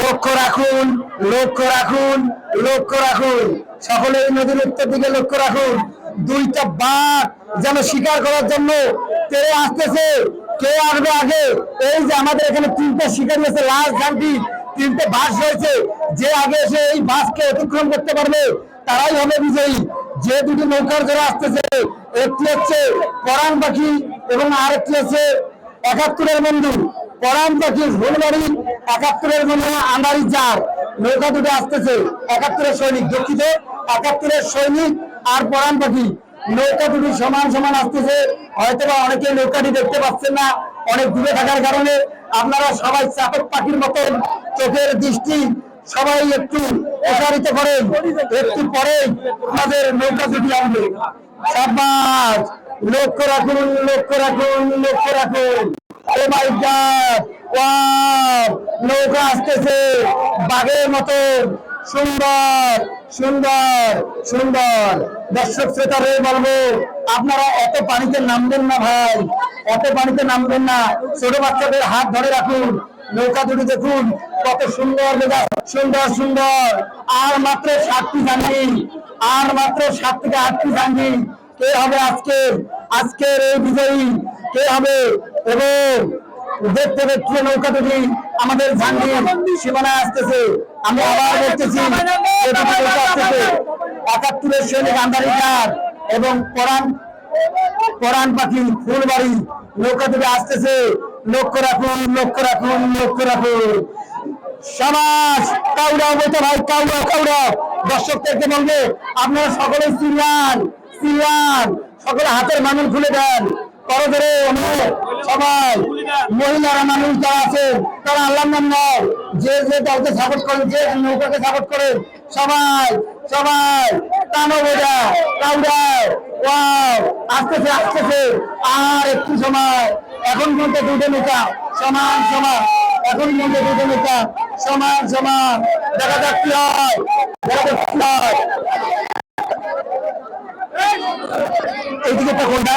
লক্ষ্য রাখুন লক্ষ্য রাখুন লক্ষ্য রাখুন। সকলে এই নদীর উত্তর দিকে লক্ষ্য রাখুন। দুইটা বাঘ যেন শিকার করার জন্য তেরে আসতেছে। কে আসবে আগে? এই যে আমাদের এখানে তিনটা শিকারি আছে লাল ঝান্টি তিনটে বাস রয়েছে। যে আগে এসে এই বাসকে অতিক্রম করতে পারবে, তারাই হবে বিজয়ী। যে দুটি নৌকার ধরে আসতেছে, একটি হচ্ছে পরাণ পাখি এবং আরেকটি হচ্ছে একাত্তরের বন্ধু। পরাণ পাখি ফুলবাড়ি একাত্তরের বন্ধু আন্দারি জার। নৌকা দুটো আসতেছে, একাত্তরের সৈনিক, দুঃখিত, একাত্তরের সৈনিক আর পরাণ পাখি নৌকা দুটি সমান সমান আসতেছে হয়তো অনেকে নৌকাটি দেখতে পাচ্ছেন না, অনেক দূরে থাকার কারণে আপনারা সবাই চাপক পাখির মতন চোখের দৃষ্টি সবাই একটু প্রসারিত করেন, একটু পরে আমাদের নৌকা দুটি আসবে। সাবাস লক্ষ্য রাখুন লক্ষ্য রাখুন লক্ষ্য রাখুন। ও মাই গড ওয়াও, নৌকা আসতেছে। বাঘের মতো। সুন্দর সুন্দর সুন্দর। দর্শক শ্রোতারে বলব, আপনারা এত পানিতে নামবেন না ভাই। এত পানিতে নামবেন না। ছোট বাচ্চাদের হাত ধরে রাখুন। নৌকা দুটি দেখুন। কত সুন্দর সুন্দর সুন্দর। আর মাত্র সাতটি জানি আর মাত্র সাত থেকে আটটি জানি কে হবে আজকের? আজকের এই বিজয়ী। কে হবে? এবং দেখতে দেখতে নৌকা দুটি আমাদের ঝান্ডি সীমানায় আসতেছে। আমি আবার আসতেছে একাত্তরের সৈনিক আন্দারি ঘাট এবং পরাণ পরাণ পাখি, ফুলবাড়ি নৌকা দুটি আসতেছে। লক্ষ্য রাখুন লক্ষ্য রাখুন লক্ষ্য রাখুন। সমাজ কাউরা বলতে ভাই, কাউরা কাউরা। দর্শকদেরকে বলবে, আপনারা সকলে সিরিয়ান সিরিয়ান সকলে হাতের মানুষ খুলে দেন। করদরে সবাই, মহিলারা, মানুষ যারা আছে, তারা আল্লাহ যে যে দলকে সাপোর্ট করেন যে নৌকাকে সাপোর্ট করেন সবাই সবাই টানো বোঝা কাউরা ওয়াও, আসতেছে আসতেছে। আর একটু সময়, এখন পর্যন্ত দুটো নৌকা সমান সমান, এখন পর্যন্ত দুটো নৌকা সমান সমান। দেখা যাক কি হয়, দেখা যাক কি এইদিকে কোনটা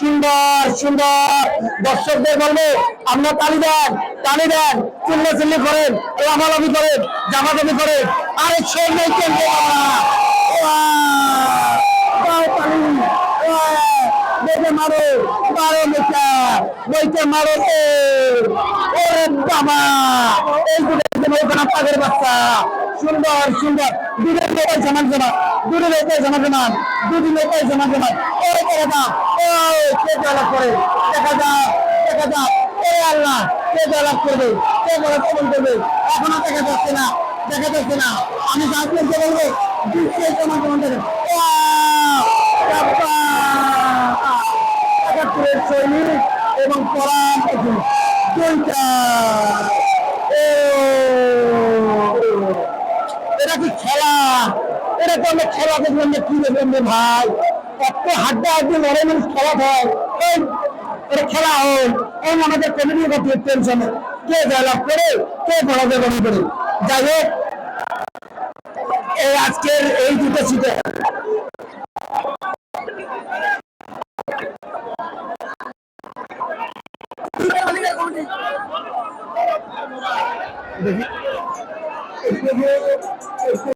সুন্দর সুন্দর। দর্শকদের বলব আপনার তালি দেন তালি দেন, চিল্লা চিল্লি করেন, লাফালাফি করেন জামাজামি করেন। আরে দেখে মারো মারো মারো বাবা, এই দুটো পাগের বাচ্চা। সুন্দর সুন্দর। দুধের লোকাই জামান জমা দুধের লোকাই জামান জমান দুটি লোকাই জামান জমান ও যাক ও কে জলাপ করে? দেখা যাক দেখা যাক। ও আল্লাহ, কে জলাপ করবে? কে বলা কবল করবে? এখনও দেখা যাচ্ছে না, দেখা যাচ্ছে না। আমি গাছকে বলব। বিশ্বের জামান সমান দেখেন একাত্তরের সৈনিক এবং পরাণ দুইটা ও এটা কি খেলা এটা তো আমরা খেলা দেখলাম না কি দেখলাম রে ভাই? এত হাড্ডা হাড্ডি লড়াই মানুষ খেলা হয় খেলা হয় এই আমাদের কমিটির কথা টেনশনে কে জয়লাভ করে, কে পরাজয় বরণ করে? যাই হোক, এই আজকের এই দুটো সিটে দেখি।